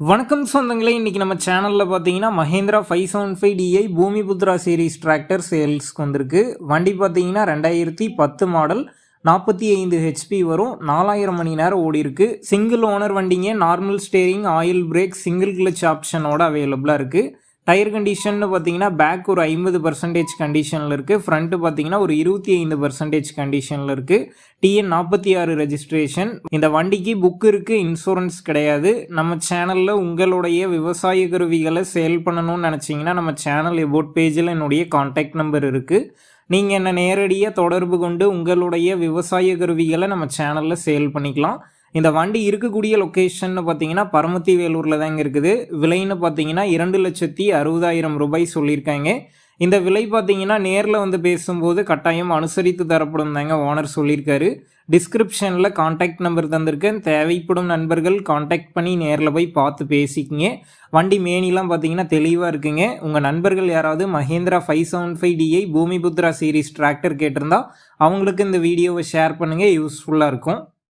வணக்கம் சொந்தங்களே இன்னைக்கு நம்ம சேனலில் பார்த்தீங்கன்னா Mahindra five seven five DI Bhoomiputra series tractor சேல்ஸ்க்கு வந்திருக்கு. வண்டி பார்த்தீங்கன்னா ரெண்டாயிரத்தி பத்து மாடல் நாற்பத்தி ஐந்து ஹெச்பி வரும். நாலாயிரம் மணி நேரம் ஓடி இருக்கு. சிங்கிள் ஓனர் வண்டிங்க normal steering oil brake single clutch ஆப்ஷனோட அவைலபிளாக இருக்குது டயர் கண்டிஷன்னு பார்த்தீங்கன்னா பேக் ஒரு ஐம்பது பர்சன்டேஜ் கண்டிஷனில் இருக்குது ஃப்ரண்ட்டு பார்த்தீங்கன்னா ஒரு இருபத்தி ஐந்து பர்சன்டேஜ் கண்டிஷனில் இருக்குது டிஎன் நாற்பத்தி ஆறு ரெஜிஸ்ட்ரேஷன் இந்த வண்டிக்கு புக் இருக்குது இன்சூரன்ஸ் கிடையாது. நம்ம சேனலில் உங்களுடைய விவசாய கருவிகளை சேல் பண்ணணும்னு நினச்சிங்கன்னா நம்ம சேனல் எபோட் பேஜில் என்னுடைய காண்டாக்ட் நம்பர் இருக்குது நீங்கள் என்னை நேரடியாக தொடர்பு கொண்டு உங்களுடைய விவசாய கருவிகளை நம்ம சேனலில் சேல் பண்ணிக்கலாம். இந்த வண்டி இருக்கக்கூடிய லொக்கேஷன் பார்த்தீங்கன்னா பரமத்தி வேலூரில் தாங்க இருக்குது. விலைன்னு பார்த்தீங்கன்னா இரண்டு லட்சத்தி அறுபதாயிரம் ரூபாய் சொல்லியிருக்காங்க. இந்த விலை பார்த்தீங்கன்னா நேரில் வந்து பேசும்போது கட்டாயம் அனுசரித்து தரப்படும் தாங்க ஓனர் சொல்லியிருக்காரு. டிஸ்கிரிப்ஷனில் காண்டாக்ட் நம்பர் தந்திருக்கேன். தேவைப்படும் நண்பர்கள் காண்டாக்ட் பண்ணி நேரில் போய் பார்த்து பேசிக்கிங்க. வண்டி மேனிலாம் பார்த்தீங்கன்னா தெளிவாக இருக்குங்க. உங்கள் நண்பர்கள் யாராவது Mahindra five seven five DI Bhoomiputra series tractor கேட்டிருந்தா அவங்களுக்கு இந்த வீடியோவை ஷேர் பண்ணுங்கள் யூஸ்ஃபுல்லாக இருக்கும்.